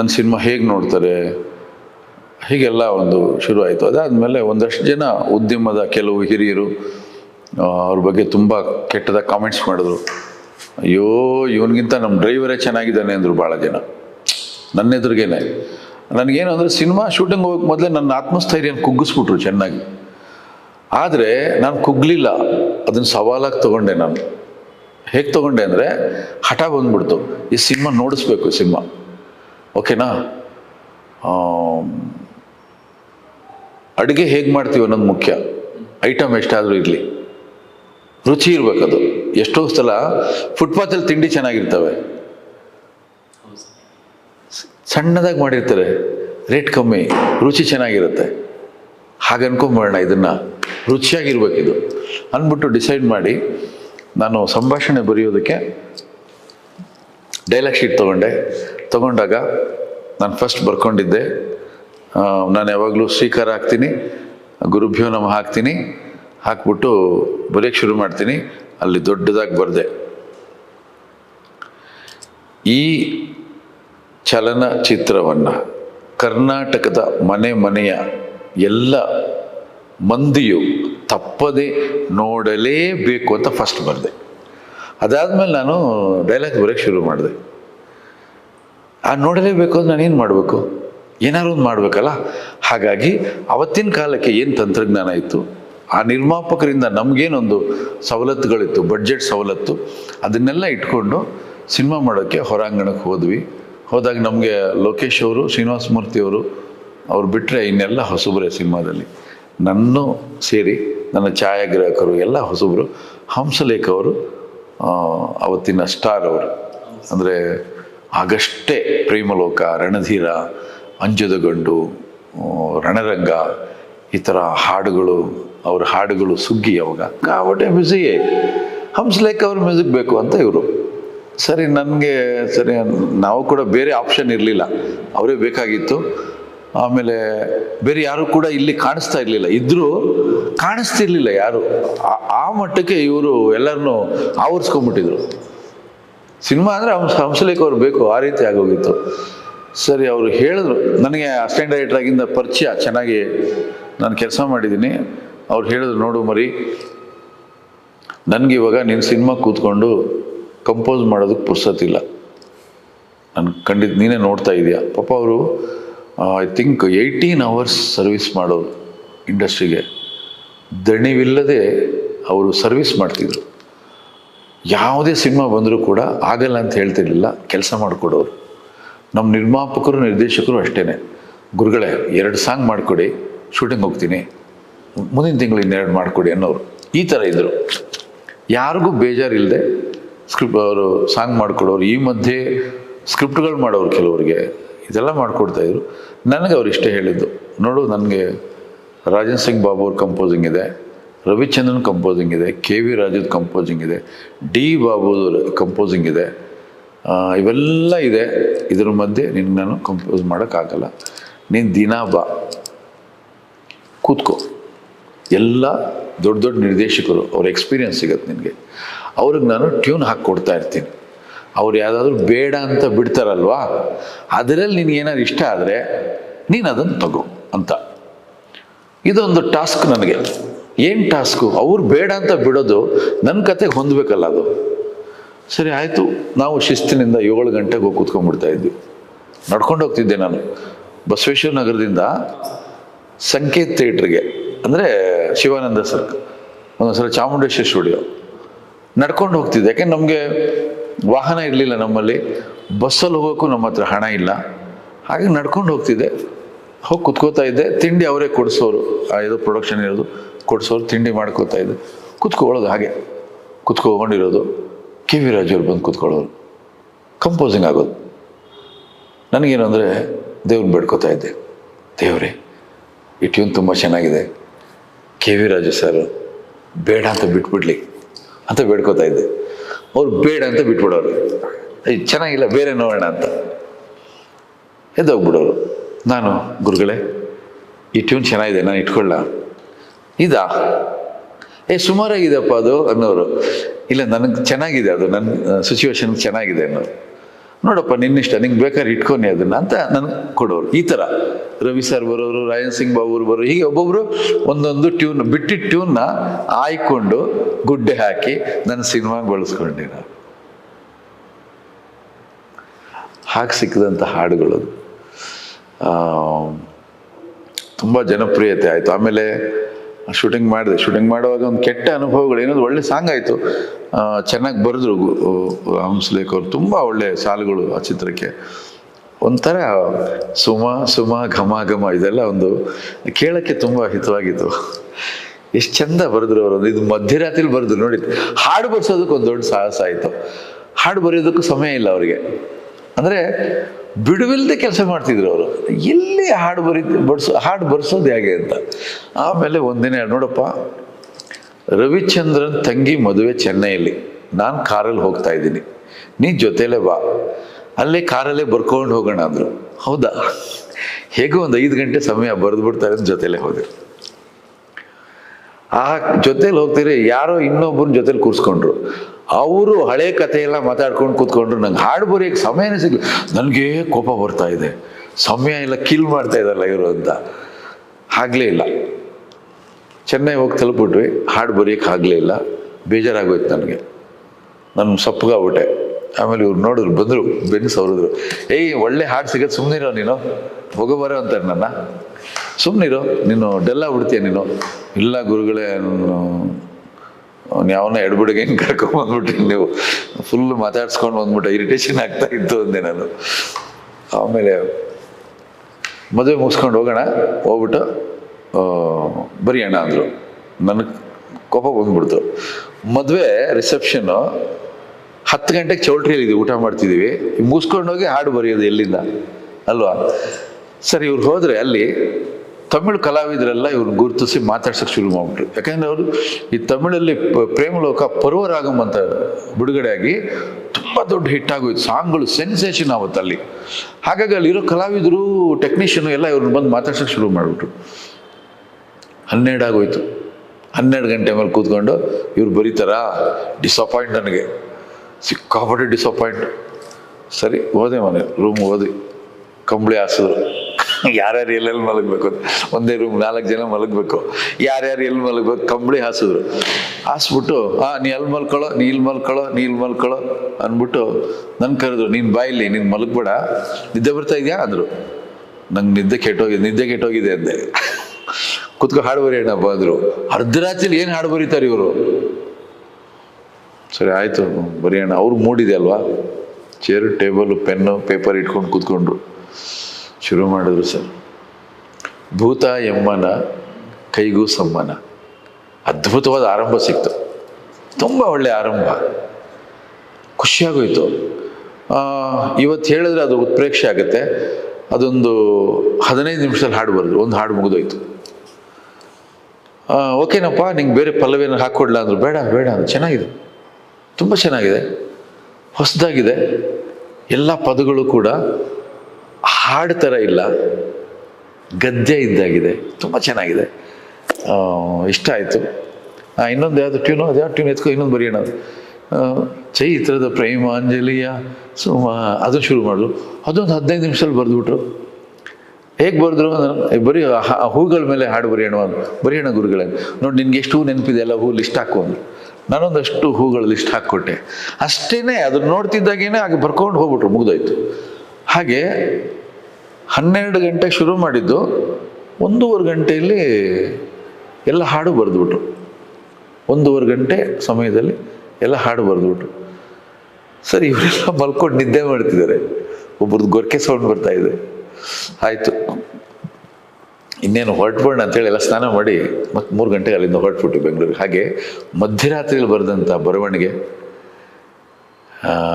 ನನ್ನ ಸಿನಿಮಾ ಹೇಗೆ ನೋಡ್ತಾರೆ? ಹೀಗೆಲ್ಲ ಒಂದು ಶುರು ಆಯಿತು. ಅದಾದಮೇಲೆ ಒಂದಷ್ಟು ಜನ ಉದ್ಯಮದ ಕೆಲವು ಹಿರಿಯರು ಅವ್ರ ಬಗ್ಗೆ ತುಂಬ ಕೆಟ್ಟದ ಕಾಮೆಂಟ್ಸ್ ಮಾಡಿದ್ರು. ಅಯ್ಯೋ, ಇವನಿಗಿಂತ ನಮ್ಮ ಡ್ರೈವರೇ ಚೆನ್ನಾಗಿದ್ದಾನೆ ಅಂದರು ಭಾಳ ಜನ. ನನ್ನ ಎದುರಿಗೇನೆ ನನಗೇನು ಅಂದರೆ ಸಿನಿಮಾ ಶೂಟಿಂಗ್ ಹೋಗಕ್ಕೆ ಮೊದಲೇ ನನ್ನ ಆತ್ಮಸ್ಥೈರ್ಯನ ಕುಗ್ಗಿಸ್ಬಿಟ್ರು ಚೆನ್ನಾಗಿ. ಆದರೆ ನಾನು ಕುಗ್ಲಿಲ್ಲ. ಅದನ್ನು ಸವಾಲಾಗಿ ತಗೊಂಡೆ ನಾನು. ಹೇಗೆ ತಗೊಂಡೆ ಅಂದರೆ ಹಠ ಬಂದ್ಬಿಡ್ತು. ಈ ಸಿನಿಮಾ ನೋಡಿಸ್ಬೇಕು ಸಿನಿಮಾ. ಓಕೆನಾ ಅಡುಗೆ ಹೇಗೆ ಮಾಡ್ತೀವಿ ಅನ್ನೋದು ಮುಖ್ಯ. ಐಟಮ್ ಎಷ್ಟಾದರೂ ಇರಲಿ. ರುಚಿ ಇರಬೇಕದು. ಎಷ್ಟೋ ಸಲ ಫುಟ್ಪಾತಲ್ಲಿ ತಿಂಡಿ ಚೆನ್ನಾಗಿರ್ತವೆ. ಸಣ್ಣದಾಗಿ ಮಾಡಿರ್ತಾರೆ. ರೇಟ್ ಕಮ್ಮಿ, ರುಚಿ ಚೆನ್ನಾಗಿರುತ್ತೆ. ಹಾಗೆ ಅನ್ಕೊಂಬೋಣ ಇದನ್ನು. ರುಚಿಯಾಗಿರ್ಬೇಕಿದು. ಅಂದ್ಬಿಟ್ಟು ಡಿಸೈಡ್ ಮಾಡಿ, ನಾನು ಸಂಭಾಷಣೆ ಬರೆಯೋದಕ್ಕೆ ಡೈಲಾಗ್ ಶೀಟ್ ತೊಗೊಂಡೆ. ತೊಗೊಂಡಾಗ ನಾನು ಫಸ್ಟ್ ಬರ್ಕೊಂಡಿದ್ದೆ. ನಾನು ಯಾವಾಗಲೂ ಸ್ವೀಕಾರ ಹಾಕ್ತೀನಿ, ಗುರುಭ್ಯೋ ನಮಃ ಹಾಕ್ತೀನಿ, ಹಾಕ್ಬಿಟ್ಟು ಬರೆಯೋಕ್ಕೆ ಶುರು ಮಾಡ್ತೀನಿ, ಅಲ್ಲಿ ದೊಡ್ಡದಾಗಿ ಬರೆದೆ. ಈ ಚಲನಚಿತ್ರವನ್ನು ಕರ್ನಾಟಕದ ಮನೆ ಮನೆಯ ಎಲ್ಲ ಮಂದಿಯು ತಪ್ಪದೆ ನೋಡಲೇಬೇಕು ಅಂತ ಫಸ್ಟ್ ಬರೆದೆ. ಅದಾದಮೇಲೆ ನಾನು ಡೈಲಾಗ್ ಬರೋಕ್ಕೆ ಶುರು ಮಾಡಿದೆ. ಆ ನೋಡಲೇಬೇಕು ಅಂದ್ರೆ ನಾನೇನು ಮಾಡಬೇಕು? ಏನಾದ್ರು ಒಂದು ಮಾಡಬೇಕಲ್ಲ? ಹಾಗಾಗಿ ಅವತ್ತಿನ ಕಾಲಕ್ಕೆ ಏನು ತಂತ್ರಜ್ಞಾನ ಇತ್ತು? ಆ ನಿರ್ಮಾಪಕರಿಂದ ನಮಗೇನೊಂದು ಸವಲತ್ತುಗಳಿತ್ತು ಬಡ್ಜೆಟ್ ಸವಲತ್ತು, ಅದನ್ನೆಲ್ಲ ಇಟ್ಕೊಂಡು ಸಿನಿಮಾ ಮಾಡೋಕ್ಕೆ ಹೊರಾಂಗಣಕ್ಕೆ ಹೋದ್ವಿ. ಹೋದಾಗ ನಮಗೆ ಲೋಕೇಶ್ ಅವರು, ಶ್ರೀನಿವಾಸ ಮೂರ್ತಿ ಅವರು ಬಿಟ್ಟರೆ ಇನ್ನೆಲ್ಲ ಹೊಸಬ್ರೆ ಸಿನಿಮಾದಲ್ಲಿ. ನನ್ನ ಸೇರಿ, ನನ್ನ ಛಾಯಾಗ್ರಾಹಕರು ಎಲ್ಲ ಹೊಸಬ್ರು. ಹಂಸಲೇಖ ಅವರು ಅವತ್ತಿನ ಸ್ಟಾರ್ ಅವರು. ಅಂದರೆ ಆಗಷ್ಟೇ ಪ್ರೇಮಲೋಕ, ರಣಧೀರ ಅಂಜದ ಗಂಡು ರಣರಂಗ, ಈ ಥರ ಹಾಡುಗಳು, ಅವ್ರ ಹಾಡುಗಳು ಸುಗ್ಗಿ ಅವಾಗ. ಕಾವಟೆ ಮ್ಯೂಸಿಯೇ ಲೈಕ್ ಅವ್ರ ಮ್ಯೂಸಿಕ್ ಬೇಕು ಅಂತ ಇವರು. ಸರಿ, ನನಗೆ, ಸರಿ, ನಾವು ಕೂಡ ಬೇರೆ ಆಪ್ಷನ್ ಇರಲಿಲ್ಲ. ಅವರೇ ಬೇಕಾಗಿತ್ತು. ಆಮೇಲೆ ಬೇರೆ ಯಾರು ಕೂಡ ಇಲ್ಲಿ ಕಾಣಿಸ್ತಾ ಇರಲಿಲ್ಲ. ಇದ್ದರೂ ಕಾಣಿಸ್ತಿರ್ಲಿಲ್ಲ ಯಾರು. ಆ- ಆ ಮಟ್ಟಕ್ಕೆ ಇವರು ಎಲ್ಲರನ್ನೂ ಆವರಿಸ್ಕೊಂಡ್ಬಿಟ್ಟಿದ್ರು. ಸಿನಿಮಾ ಅಂದರೆ ಹಂಸ ಹಂಸಲೇಖ ಅವ್ರು ಬೇಕು, ಆ ರೀತಿ ಆಗೋಗಿತ್ತು. ಸರಿ, ಅವರು ಹೇಳಿದ್ರು, ನನಗೆ ಅಸಿಸ್ಟೆಂಟ್ ಆಗಿಂದ ಪರಿಚಯ, ಚೆನ್ನಾಗಿ ನಾನು ಕೆಲಸ ಮಾಡಿದ್ದೀನಿ ಅವ್ರು ಹೇಳಿದ್ರು, ನೋಡು ಮರಿ, ನನಗೆ ಇವಾಗ ನೀನು ಸಿನಿಮಾ ಕೂತ್ಕೊಂಡು ಕಂಪೋಸ್ ಮಾಡೋದಕ್ಕೆ ಪುರ್ಸತ್ತಿಲ್ಲ ನಾನು ಖಂಡಿತ ನೀನೇ ನೋಡ್ತಾ ಇದೆಯಾ. ಪಾಪ ಅವರು I think eighteen hours service ಮಾಡೋರು ಇಂಡಸ್ಟ್ರಿಗೆ ದಣಿವಿಲ್ಲದೆ ಅವರು ಸರ್ವಿಸ್ ಮಾಡ್ತಿದ್ರು. ಯಾವುದೇ ಸಿನಿಮಾ ಬಂದರೂ ಕೂಡ ಆಗಲ್ಲ ಅಂತ ಹೇಳ್ತಿರ್ಲಿಲ್ಲ, ಕೆಲಸ ಮಾಡಿಕೊಡೋರು. ನಮ್ಮ ನಿರ್ಮಾಪಕರು, ನಿರ್ದೇಶಕರು ಅಷ್ಟೇ ಗುರುಗಳೇ, ಎರಡು ಸಾಂಗ್ ಮಾಡಿಕೊಡಿ, ಶೂಟಿಂಗ್ ಹೋಗ್ತೀನಿ. ಮುಂದಿನ ತಿಂಗಳು ಇನ್ನೆರಡು ಮಾಡಿಕೊಡಿ ಅನ್ನೋರು. ಈ ಥರ ಇದ್ದರು. ಯಾರಿಗೂ ಬೇಜಾರಿಲ್ಲದೆ ಸ್ಕ್ರಿಪ್ಟ್ ಅವರು ಸಾಂಗ್ ಮಾಡಿಕೊಡೋರು. ಈ ಮಧ್ಯೆ ಸ್ಕ್ರಿಪ್ಟ್ಗಳು ಮಾಡೋರು ಕೆಲವರಿಗೆ. ಇದೆಲ್ಲ ಮಾಡಿಕೊಡ್ತಾಯಿದ್ರು ನನಗೆ ಅವ್ರು ಇಷ್ಟೇ ಹೇಳಿದ್ದು. ನೋಡು, ನನಗೆ ರಾಜನ್ ಸಿಂಗ್ ಬಾಬು ಅವ್ರ ಕಂಪೋಸಿಂಗ್ ಇದೆ. ರವಿಚಂದ್ರನ್ ಕಂಪೋಸಿಂಗ್ ಇದೆ ಕೆ ವಿ ರಾಜದ್ ಕಂಪೋಸಿಂಗ್ ಇದೆ, ಡಿ. ಬಾಬು ಕಂಪೋಸಿಂಗ್ ಇದೆ. ಇವೆಲ್ಲ ಇದೆ. ಇದ್ರ ಮಧ್ಯೆ ನಿನ್ಗೆ ನಾನು ಕಂಪೋಸ್ ಮಾಡೋಕ್ಕಾಗಲ್ಲ. ನೀನು ದಿನ ಬಾ. ಕೂತ್ಕೋ. ಎಲ್ಲ ದೊಡ್ಡ ದೊಡ್ಡ ನಿರ್ದೇಶಕರು ಅವ್ರ ಎಕ್ಸ್ಪೀರಿಯನ್ಸ್ ಸಿಗತ್ತೆ ನಿನಗೆ. ಅವ್ರಿಗೆ ನಾನು ಟ್ಯೂನ್ ಹಾಕಿ ಕೊಡ್ತಾ ಇರ್ತೀನಿ. ಅವ್ರು ಯಾವುದಾದ್ರೂ ಬೇಡ ಅಂತ ಬಿಡ್ತಾರಲ್ವಾ? ಅದರಲ್ಲಿ ನಿನಗೆ ಏನಾದ್ರು ಇಷ್ಟ ಆದರೆ ನೀನು ಅದನ್ನು ತಗೋ ಅಂತ. ಇದೊಂದು ಟಾಸ್ಕ್ ನನಗೆ. ಏನು ಟಾಸ್ಕು? ಅವ್ರು ಬೇಡ ಅಂತ ಬಿಡೋದು ನನ್ನ ಕತೆಗೆ ಹೊಂದಬೇಕಲ್ಲ ಅದು. ಸರಿ, ಆಯಿತು. ನಾವು ಶಿಸ್ತಿನಿಂದ ಏಳು ಗಂಟೆಗೆ ಹೋಗಿ ಕೂತ್ಕೊಂಡ್ಬಿಡ್ತಾ ಇದ್ವಿ. ನಡ್ಕೊಂಡು ಹೋಗ್ತಿದ್ದೆ ನಾನು. ಬಸವೇಶ್ವರ ನಗರದಿಂದ ಸಂಕೇತ್ ಥಿಯೇಟ್ರಿಗೆ, ಅಂದರೆ ಶಿವಾನಂದ ಸರ್, ಒಂದೊಂದ್ಸಲ ಚಾಮುಂಡೇಶ್ವರಿ ಸ್ಟುಡಿಯೋ. ನಡ್ಕೊಂಡು ಹೋಗ್ತಿದ್ದೆ. ಯಾಕೆಂದ್ರೆ ನಮಗೆ ವಾಹನ ಇರಲಿಲ್ಲ ನಮ್ಮಲ್ಲಿ. ಬಸ್ಸಲ್ಲಿ ಹೋಗೋಕ್ಕೂ ನಮ್ಮ ಹತ್ರ ಹಣ ಇಲ್ಲ. ಹಾಗೆ ನಡ್ಕೊಂಡು ಹೋಗ್ತಿದ್ದೆ. ಹೋಗಿ ಕುತ್ಕೋತಾ ಇದ್ದೆ. ತಿಂಡಿ ಅವರೇ ಕೊಡಿಸೋರು. ಇದು ಪ್ರೊಡಕ್ಷನ್ ಇರೋದು. ಕೊಡಿಸೋರು ತಿಂಡಿ ಮಾಡ್ಕೋತಾ ಇದ್ದೆ. ಕುತ್ಕೊಳ್ಳೋದು ಹಾಗೆ. ಕುತ್ಕೊಂಡಿರೋದು ಕೆ ವಿ ರಾಜವ್ರು ಬಂದು ಕುತ್ಕೊಳ್ಳೋರು. ಕಂಪೋಸಿಂಗ್ ಆಗೋದು. ನನಗೇನು ಅಂದರೆ ದೇವ್ರನ್ನ ಬೇಡ್ಕೋತಾ ಇದ್ದೆ. ದೇವರೇ, ಈ ಟ್ಯೂನ್ ತುಂಬ ಚೆನ್ನಾಗಿದೆ. ಕೆ ವಿ ರಾಜು ಸರ್ ಬೇಡ ಅಂತ ಬಿಟ್ಬಿಡ್ಲಿ ಅಂತ ಬೇಡ್ಕೋತಾ ಇದ್ದೆ. ಅವ್ರು ಬೇಡ ಅಂತ ಬಿಟ್ಬಿಡೋರು. ಚೆನ್ನಾಗಿಲ್ಲ, ಬೇರೆ ನೋಡೋಣ ಅಂತ. ಎದ್ದೋಗ್ಬಿಡೋರು. ನಾನು, ಗುರುಗಳೇ, ಈ ಟ್ಯೂನ್ ಚೆನ್ನಾಗಿದೆ, ನಾನು ಇಟ್ಕೊಳ್ಳ. ಇದಾ? ಏ, ಸುಮಾರಾಗಿದೆಯಪ್ಪ ಅದು ಅನ್ನೋರು. ಇಲ್ಲ, ನನಗೆ ಚೆನ್ನಾಗಿದೆ ಅದು. ನನ್ನ ಸಿಚುವೇಶನ್ ಚೆನ್ನಾಗಿದೆ ಅನ್ನೋರು. ನೋಡಪ್ಪ, ನಿನ್ನಿಷ್ಟ, ನಿಂಗೆ ಬೇಕಾದ್ರೆ ಇಟ್ಕೊನಿ ಅದನ್ನ ಅಂತ ನನಗೆ ಕೊಡೋರು. ಈ ಥರ ರವಿ ಸರ್ ಬರೋರು, ರಾಯನ್ ಸಿಂಗ್ ಬಾಬುರು ಬರೋರು, ಹೀಗೆ ಒಬ್ಬೊಬ್ಬರು ಒಂದೊಂದು ಟ್ಯೂನ್ ಬಿಟ್ಟಿದ್ದ ಟ್ಯೂನ್ನ ಆಯ್ಕೊಂಡು ಗುಡ್ಡೆ ಹಾಕಿ ನನ್ನ ಸಿನಿಮಾಗೆ ಬಳಸ್ಕೊಂಡೆ ನಾನು ಹಾಗೆ ಸಿಕ್ಕಿದಂಥ ಹಾಡುಗಳು. ತುಂಬ ಜನಪ್ರಿಯತೆ ಆಯಿತು. ಆಮೇಲೆ ಶೂಟಿಂಗ್ ಮಾಡಿದೆ. ಶೂಟಿಂಗ್ ಮಾಡುವಾಗ ಒಂದು ಕೆಟ್ಟ ಅನುಭವಗಳು ಏನೋ ಒಳ್ಳೆ ಸಾಂಗ್ ಆಯಿತು. ಚೆನ್ನಾಗಿ ಬರೆದ್ರು ಹಂಸಲೇಖ್ ಅವರು. ತುಂಬ ಒಳ್ಳೆ ಸಾಲುಗಳು ಆ ಚಿತ್ರಕ್ಕೆ. ಒಂಥರ ಸುಮ ಸುಮ, ಘಮ ಘಮ ಇದೆಲ್ಲ ಒಂದು ಕೇಳೋಕ್ಕೆ ತುಂಬ ಹಿತವಾಗಿತ್ತು. ಎಷ್ಟು ಚಂದ ಬರೆದ್ರು ಅವರು. ಇದು ಮಧ್ಯರಾತ್ರಿಲಿ ಬರೆದ್ರು. ನೋಡಿ, ಹಾಡು ಬರ್ಸೋದಕ್ಕೆ ಒಂದು ದೊಡ್ಡ ಸಾಹಸ ಆಯಿತು. ಹಾಡು ಬರೆಯೋದಕ್ಕೂ ಸಮಯ ಇಲ್ಲ ಅವರಿಗೆ. ಅಂದರೆ ಬಿಡುವಿಲ್ಲದೆ ಕೆಲಸ ಮಾಡ್ತಿದ್ರು ಅವರು. ಎಲ್ಲಿ ಹಾಡು ಬರೀ, ಬಡ್ಸೋ, ಹಾಡು ಬರ್ಸೋದು ಹೇಗೆ ಅಂತ. ಆಮೇಲೆ ಒಂದಿನ ನೋಡಪ್ಪ, ರವಿಚಂದ್ರನ್ ತಂಗಿ ಮದುವೆ ಚೆನ್ನೈಯಲ್ಲಿ. ನಾನು ಕಾರಲ್ಲಿ ಹೋಗ್ತಾ ಇದ್ದೀನಿ. ನೀ ಜೊತೆಲೇ ಬಾ. ಅಲ್ಲೇ ಕಾರಲ್ಲೇ ಬರ್ಕೊಂಡು ಹೋಗೋಣ ಅಂದರು. ಹೌದಾ? ಹೇಗೋ ಒಂದು ಐದು ಗಂಟೆ ಸಮಯ ಬರೆದು ಬಿಡ್ತಾರೆ ಅಂತ ಜೊತೆಲೇ ಹೋದೆ. ಆ ಜೊತೇಲಿ ಹೋಗ್ತೀರಿ ಯಾರೋ ಇನ್ನೊಬ್ಬರನ್ನ ಜೊತೇಲಿ ಕೂರಿಸ್ಕೊಂಡ್ರು. ಅವರು ಹಳೆ ಕಥೆ ಎಲ್ಲ ಮಾತಾಡ್ಕೊಂಡು ಕೂತ್ಕೊಂಡ್ರು, ನಂಗೆ ಹಾಡು ಬರೆಯೋಕ್ಕೆ ಸಮಯನೇ ಸಿಗಲಿ ನನಗೆ ಕೋಪ ಬರ್ತಾ ಇದೆ. ಸಮಯ ಎಲ್ಲ ಕಿಲ್ ಮಾಡ್ತಾ ಇದ್ದಾರಲ್ಲ ಇವರು ಅಂತ. ಆಗಲೇ ಇಲ್ಲ. ಚೆನ್ನೈ ಹೋಗಿ ತಲುಪಿಬಿಟ್ವಿ. ಹಾಡು ಬರೆಯೋಕ್ಕೆ ಆಗಲೇ ಇಲ್ಲ. ಬೇಜಾರಾಗೋಯ್ತು ನನಗೆ. ನಾನು ಸಪ್ಪಗಾಗ್ಬಿಟ್ಟೆ ಆಮೇಲೆ ಇವ್ರು ನೋಡಿದ್ರು, ಬಂದರು ಬೆನ್ನು ಸವರಿದ್ರು ಏಯ್, ಒಳ್ಳೆ ಹಾಡು ಸಿಗೋದು ಸುಮ್ಮನಿರೋ ನೀನು? ಹೋಗೋಬರೋ ಅಂತಾರೆ ನನ್ನ. ಸುಮ್ಮನಿರೋ ನೀನು ಡೆಲ್ಲ ಬಿಡ್ತೀಯ ನೀನು? ಇಲ್ಲ ಗುರುಗಳೇ ಅವ್ನು ಯಾವನ್ನ ಹೆಂಗ್ ಕರ್ಕೊಂಬಂದ್ಬಿಟ್ರಿ ನೀವು. ಫುಲ್ ಮಾತಾಡ್ಸ್ಕೊಂಡು ಬಂದ್ಬಿಟ್ಟು ಇರಿಟೇಷನ್ ಆಗ್ತಾ ಇತ್ತು ಅಂದೆ ನಾನು. ಆಮೇಲೆ ಮದುವೆ ಮುಗಿಸ್ಕೊಂಡು ಹೋಗೋಣ, ಹೋಗ್ಬಿಟ್ಟು ಬರೆಯೋಣ ಅಂದರು. ನನಗೆ ಕೋಪ ಬಂದ್ಬಿಡ್ತು. ಮದುವೆ ರಿಸೆಪ್ಷನ್ನು ಹತ್ತು ಗಂಟೆಗೆ ಚೌಲ್ಟ್ರಿಯಲ್ಲಿ ಇದೆ ಊಟ ಮಾಡ್ತಿದ್ದೀವಿ ಮುಗಿಸ್ಕೊಂಡು ಹೋಗಿ ಹಾಡು ಬರೆಯೋದು ಎಲ್ಲಿಂದ? ಅಲ್ವಾ? ಸರಿ, ಇವ್ರು ಹೋದರೆ ಅಲ್ಲಿ ತಮಿಳು ಕಲಾವಿದರೆಲ್ಲ ಇವ್ರು ಗುರುತಿಸಿ ಮಾತಾಡ್ಸೋಕೆ ಶುರು ಮಾಡ್ಬಿಟ್ರು. ಯಾಕಂದ್ರೆ ಅವರು ಈ ತಮಿಳಲ್ಲಿ ಪ್ರೇಮಲೋಕ ಪರ್ವರಾಗಂ ಅಂತ ಬಿಡುಗಡೆಯಾಗಿ ತುಂಬ ದೊಡ್ಡ ಹಿಟ್ ಆಗೋಯ್ತು. ಸಾಂಗ್ಗಳು ಸೆನ್ಸೇಷನ್ ಆವತ್ತು ಅಲ್ಲಿ. ಹಾಗಾಗಿ ಅಲ್ಲಿರೋ ಕಲಾವಿದರು, ಟೆಕ್ನಿಷಿಯನ್ ಎಲ್ಲ ಇವ್ರನ್ನ ಬಂದು ಮಾತಾಡ್ಸೋಕೆ ಶುರು ಮಾಡಿಬಿಟ್ರು. ಹನ್ನೆರಡಾಗೋಯ್ತು. ಹನ್ನೆರಡು ಗಂಟೆ ಮೇಲೆ ಕೂತ್ಕೊಂಡು ಇವ್ರು ಬರೀತಾರಾ? ಡಿಸಪಾಯಿಂಟ್ ನನಗೆ. ಸಿಕ್ಕಾಪಟ್ಟೆ ಡಿಸಪಾಯಿಂಟ್. ಸರಿ, ಹೋದೆ ಮನೆ. ರೂಮ್ ಓದಿ ಕಂಬಳಿ ಹಾಸಿದ್ರು. ಯಾರ್ಯಾರು ಎಲ್ಲೆಲ್ಲಿ ಮಲಗಬೇಕು ಅಂತ. ಒಂದೇ ರೂಮ್ ನಾಲ್ಕು ಜನ ಮಲಗಬೇಕು. ಯಾರ್ಯಾರು ಎಲ್ಲಿ ಮಲಗಬೇಕು ಕಂಬಳಿ ಹಾಸಿದ್ರು. ಹಾಸ್ಬಿಟ್ಟು, ಆ, ನೀ ಎಲ್ಲಿ ಮಲ್ಕೊಳ್ಳೋ ನೀ ಇಲ್ಲಿ ಮಲ್ಕೊಳ್ಳೋ ನೀ ಇಲ್ಲಿ ಮಲ್ಕೊಳ್ಳೋ ಅಂದ್ಬಿಟ್ಟು ನನ್ನ ಕರೆದ್ರು, ನೀನು ಬಾಯಿಲಿ ನೀನು ಮಲಗ್ಬೇಡ. ನಿದ್ದೆ ಬರ್ತಾ ಇದೆಯಾ? ಅಂದರು. ನಂಗೆ ನಿದ್ದೆ ಕೆಟ್ಟೋಗಿದೆ ನಿದ್ದೆ ಕೆಟ್ಟೋಗಿದೆ ಅಂದೆ. ಕುತ್ಕೊ, ಹಾಡು ಬರೆಯೋಣಪ್ಪ ಅಂದರು. ಅರ್ಧರಾತ್ರಿಲಿ ಏನು ಹಾಡು ಬರೀತಾರೆ ಇವರು? ಸರಿ, ಆಯಿತು, ಬರೆಯೋಣ. ಅವ್ರಿಗೆ ಮೂಡಿದೆ ಅಲ್ವಾ? ಚೇರು, ಟೇಬಲು, ಪೆನ್ನು, ಪೇಪರ್ ಇಟ್ಕೊಂಡು ಕೂತ್ಕೊಂಡ್ರು. ಶುರು ಮಾಡಿದ್ರು ಸರ್. ಭೂತ ಎಮ್ಮನ ಕೈಗೂ ಸಮ್ಮನ. ಅದ್ಭುತವಾದ ಆರಂಭ ಸಿಕ್ತು. ತುಂಬ ಒಳ್ಳೆಯ ಆರಂಭ. ಖುಷಿಯಾಗೋಯ್ತು. ಇವತ್ತು ಹೇಳಿದ್ರೆ ಅದು ಉತ್ಪ್ರೇಕ್ಷೆ ಆಗುತ್ತೆ. ಅದೊಂದು ಹದಿನೈದು ನಿಮಿಷದಲ್ಲಿ ಹಾಡು ಬರೋದು ಒಂದು ಹಾಡು ಮುಗಿದೋಯ್ತು. ಓಕೆನಪ್ಪ, ನಿಂಗೆ ಬೇರೆ ಪಲ್ಲವೇನ ಹಾಕ್ಕೊಡ್ಲ ಅಂದ್ರು, ಬೇಡ ಬೇಡ, ಅದು ಚೆನ್ನಾಗಿದೆ. ತುಂಬ ಚೆನ್ನಾಗಿದೆ. ಹೊಸದಾಗಿದೆ. ಎಲ್ಲ ಪದಗಳು ಕೂಡ ಹಾಡು ಥರ ಇಲ್ಲ. ಗದ್ಯ ಇದ್ದಾಗಿದೆ. ತುಂಬ ಚೆನ್ನಾಗಿದೆ. ಇಷ್ಟ ಆಯಿತು. ಇನ್ನೊಂದು ಯಾವುದು ಟ್ಯೂನು ಅದು ಯಾವ ಟ್ಯೂನ್ ಎತ್ಕೊ? ಇನ್ನೊಂದು ಬರೆಯೋಣ ಚೈತ್ರದ ಪ್ರೇಮಾಂಜಲಿಯ ಸುಮ, ಅದು ಶುರು ಮಾಡಲು. ಅದೊಂದು ಹದಿನೈದು ನಿಮಿಷದಲ್ಲಿ ಬರೆದ್ಬಿಟ್ರು. ಹೇಗೆ ಬರೆದ್ರು? ಬರೀ ಹೂಗಳ ಮೇಲೆ ಹಾಡು ಬರೆಯೋಣ. ಬರೆಯೋಣ ಗುರುಗಳೇ. ನೋಡಿ, ನಿನ್ಗೆ ಎಷ್ಟು ಹೂ ನೆನಪಿದೆ? ಎಲ್ಲ ಹೂ ಲಿಸ್ಟ್ ಹಾಕು ಅಂದ್ರು. ನಾನೊಂದಷ್ಟು ಹೂಗಳ ಲಿಸ್ಟ್ ಹಾಕ್ಕೊಟ್ಟೆ. ಅಷ್ಟೇ ಅದನ್ನು ನೋಡ್ತಿದ್ದಾಗೇನೆ ಹಾಗೆ ಬರ್ಕೊಂಡು ಹೋಗ್ಬಿಟ್ರು. ಮುಗ್ದೋಯ್ತು. ಹಾಗೆ ಹನ್ನೆರಡು ಗಂಟೆ ಶುರು ಮಾಡಿದ್ದು ಒಂದೂವರೆ ಗಂಟೆಯಲ್ಲಿ ಎಲ್ಲ ಹಾಡು ಬರೆದ್ಬಿಟ್ರು. ಒಂದೂವರೆ ಗಂಟೆ ಸಮಯದಲ್ಲಿ ಎಲ್ಲ ಹಾಡು ಬರೆದ್ಬಿಟ್ರು. ಸರಿ, ಇವರೆಲ್ಲ ಮಲ್ಕೊಂಡು ನಿದ್ದೆ ಮಾಡ್ತಿದ್ದಾರೆ. ಒಬ್ರದ್ದು ಗೊರಕೆ ಸೌಂಡ್ ಬರ್ತಾ ಇದೆ. ಆಯಿತು. ಇನ್ನೇನು ಹೊರಟ್ಬಿಡೋಣ ಅಂತೇಳಿ ಎಲ್ಲ ಸ್ನಾನ ಮಾಡಿ ಮತ್ತೆ ಮೂರು ಗಂಟೆಗೆ ಅಲ್ಲಿಂದ ಹೊರಟ್ಬಿಟ್ಟು ಬೆಂಗಳೂರಿಗೆ. ಹಾಗೆ ಮಧ್ಯರಾತ್ರಿಯಲ್ಲಿ ಬರೆದಂಥ ಬರವಣಿಗೆ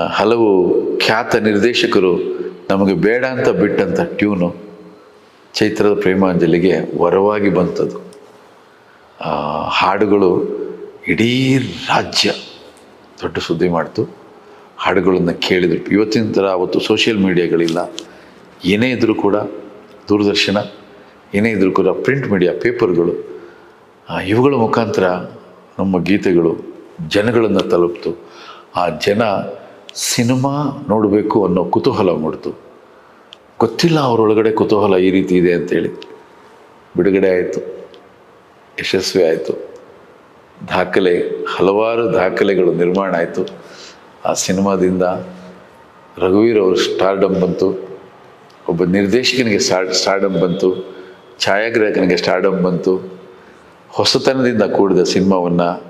ಹಲವು ಖ್ಯಾತ ನಿರ್ದೇಶಕರು ನಮಗೆ ಬೇಡ ಅಂತ ಬಿಟ್ಟಂಥ ಟ್ಯೂನು ಚೈತ್ರದ ಪ್ರೇಮಾಂಜಲಿಗೆ ವರವಾಗಿ ಬಂತದು. ಹಾಡುಗಳು ಇಡೀ ರಾಜ್ಯ ದೊಡ್ಡ ಸುದ್ದಿ ಮಾಡ್ತು. ಹಾಡುಗಳನ್ನು ಕೇಳಿದ್ರು. ಇವತ್ತಿನ ಥರ ಅವತ್ತು ಸೋಷಿಯಲ್ ಮೀಡಿಯಾಗಳಿಲ್ಲ. ಏನೇ ಇದ್ದರೂ ಕೂಡ ದೂರದರ್ಶನ, ಏನೇ ಇದ್ದರೂ ಕೂಡ ಪ್ರಿಂಟ್ ಮೀಡಿಯಾ, ಪೇಪರ್ಗಳು ಇವುಗಳ ಮುಖಾಂತರ ನಮ್ಮ ಗೀತೆಗಳು ಜನಗಳನ್ನು ತಲುಪ್ತು. ಆ ಜನ ಸಿನಿಮಾ ನೋಡಬೇಕು ಅನ್ನೋ ಕುತೂಹಲ ಮೂಡಿತು. ಗೊತ್ತಿಲ್ಲ ಅವರೊಳಗಡೆ ಕುತೂಹಲ ಈ ರೀತಿ ಇದೆ ಅಂತೇಳಿ ಬಿಡುಗಡೆ ಆಯಿತು. ಯಶಸ್ವಿ ಆಯಿತು. ದಾಖಲೆ, ಹಲವಾರು ದಾಖಲೆಗಳು ನಿರ್ಮಾಣ ಆಯಿತು. ಆ ಸಿನಿಮಾದಿಂದ ರಘುವೀರ್ ಅವರು ಸ್ಟಾರ್ಡಮ್ ಬಂತು. ಒಬ್ಬ ನಿರ್ದೇಶಕನಿಗೆ ಸ್ಟಾರ್ ಸ್ಟಾರ್ಡಮ್ ಬಂತು. ಛಾಯಾಗ್ರಾಹಕನಿಗೆ ಸ್ಟಾರ್ಡಮ್ ಬಂತು. ಹೊಸತನದಿಂದ ಕೂಡಿದ ಸಿನಿಮಾವನ್ನು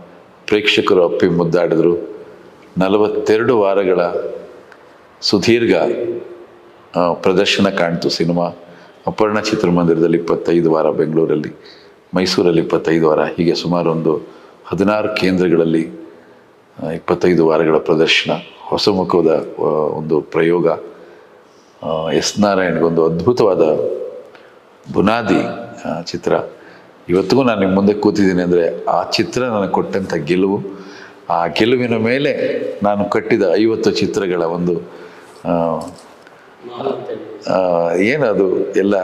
ಪ್ರೇಕ್ಷಕರು ಅಪ್ಪಿ ಮುದ್ದಾಡಿದ್ರು. ನಲವತ್ತೆರಡು ವಾರಗಳ ಸುದೀರ್ಘ ಪ್ರದರ್ಶನ ಕಾಣ್ತು ಸಿನಿಮಾ. ಅಪರ್ಣ ಚಿತ್ರಮಂದಿರದಲ್ಲಿ ಇಪ್ಪತ್ತೈದು ವಾರ, ಬೆಂಗಳೂರಲ್ಲಿ, ಮೈಸೂರಲ್ಲಿ ಇಪ್ಪತ್ತೈದು ವಾರ, ಹೀಗೆ ಸುಮಾರು ಒಂದು ಹದಿನಾರು ಕೇಂದ್ರಗಳಲ್ಲಿ ಇಪ್ಪತ್ತೈದು ವಾರಗಳ ಪ್ರದರ್ಶನ. ಹೊಸಮುಖದ ಒಂದು ಪ್ರಯೋಗ. ಎಸ್ ನಾರಾಯಣ್ಗೊಂದು ಅದ್ಭುತವಾದ ಬುನಾದಿ ಚಿತ್ರ. ಇವತ್ತಿಗೂ ನಾನು ನಿಮ್ಮ ಮುಂದೆ ಕೂತಿದ್ದೀನಿ ಅಂದರೆ ಆ ಚಿತ್ರ ನನಗೆ ಕೊಟ್ಟಂಥ ಗೆಲುವು. ಆ ಗೆಲುವಿನ ಮೇಲೆ ನಾನು ಕಟ್ಟಿದ ಐವತ್ತು ಚಿತ್ರಗಳ ಒಂದು ಏನದು ಎಲ್ಲ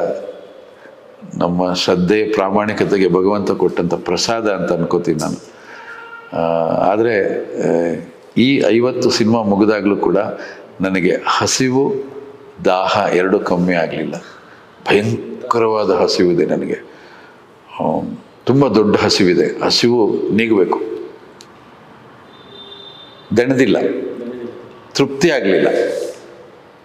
ನಮ್ಮ ಶ್ರದ್ಧೆ, ಪ್ರಾಮಾಣಿಕತೆಗೆ ಭಗವಂತ ಕೊಟ್ಟಂಥ ಪ್ರಸಾದ ಅಂತ ಅನ್ಕೋತೀನಿ ನಾನು. ಆದರೆ ಈ ಐವತ್ತು ಸಿನಿಮಾ ಮುಗಿದಾಗಲೂ ಕೂಡ ನನಗೆ ಹಸಿವು, ದಾಹ ಎರಡೂ ಕಮ್ಮಿ ಆಗಲಿಲ್ಲ. ಭಯಂಕರವಾದ ಹಸಿವಿದೆ ನನಗೆ. ತುಂಬ ದೊಡ್ಡ ಹಸಿವಿದೆ. ಹಸಿವು ನೀಗಬೇಕು. ದಣದಿಲ್ಲ. ತೃಪ್ತಿ ಆಗಲಿಲ್ಲ.